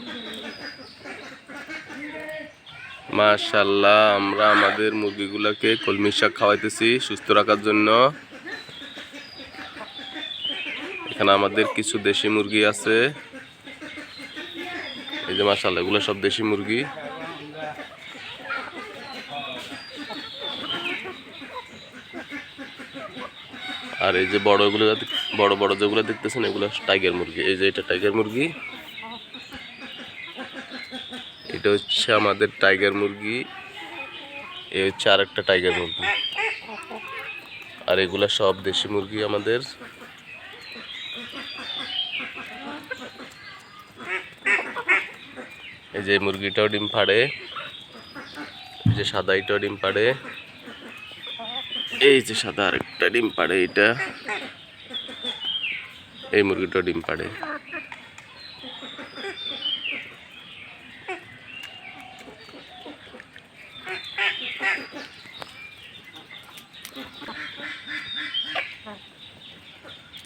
মাশাল্লাহ আমরা আমাদের মুরগিগুলোকে কলমি শাক খাওয়াইতেছি সুস্থ রাখার জন্য। এখানে আমাদের কিছু দেশি মুরগি আছে। এই যে মাশাল্লাহ এগুলো সব দেশি মুরগি। আর এই যে বড়গুলো, বড় বড় যেগুলো দেখতেছেন, এগুলো টাইগার মুরগি। এই যে এটা টাইগার মুরগি। এটা হচ্ছে আমাদের টাইগার মুরগি। এই হচ্ছে আর একটা টাইগার মুরগি। আর এগুলা সব দেশি মুরগি আমাদের। এই যে মুরগিটাও ডিম পাড়ে এই যে সাদা এটাও ডিম পাড়ে এই যে সাদা আরেকটা ডিম পাড়ে এটা। এই মুরগিটাও ডিম পাড়ে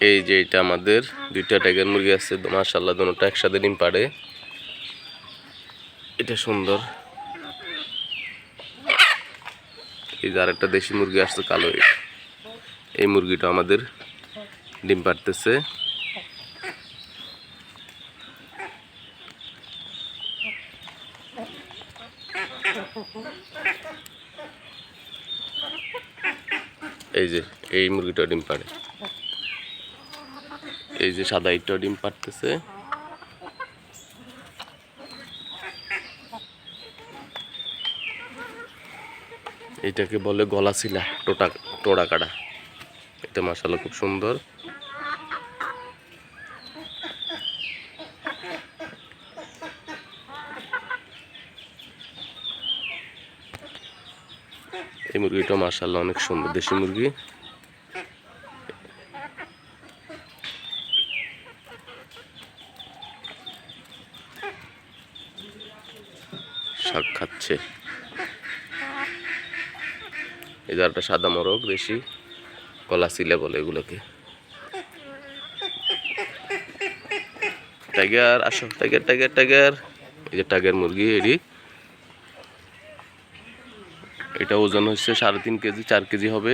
এই যে এটা আমাদের দুইটা টাইগার মুরগি আছে মাশাল্লাহ দুটোটা একসাথে ডিম পাড়ে। এটা সুন্দর। এই যে আরেকটা দেশি মুরগি আসছে, কালো। এই। মুরগিটা আমাদের ডিম পাড়তেছে। এই যে, এই মুরগিটা ডিম পাড়ে। এই যে সাদা ইটটা ডিম পাড়তেছে। এটাকে বলে গলা শিলা টোটা টোড়া কাটা এটা মাসাল্লাহ খুব সুন্দর। এই মুরগিটা মাসাল্লাহ অনেক সুন্দর, দেশি মুরগি। শাক খাচ্ছে। এই একটা সাদা মরক বেশি কলা সিলে বলে এগুলোকে। টাইগার, আসো, টাইগার টাইগার টাইগার। এই যে টাইগার মুরগি, এডি। এটা ওজন হচ্ছে সাড়ে তিন কেজি, চার কেজি হবে।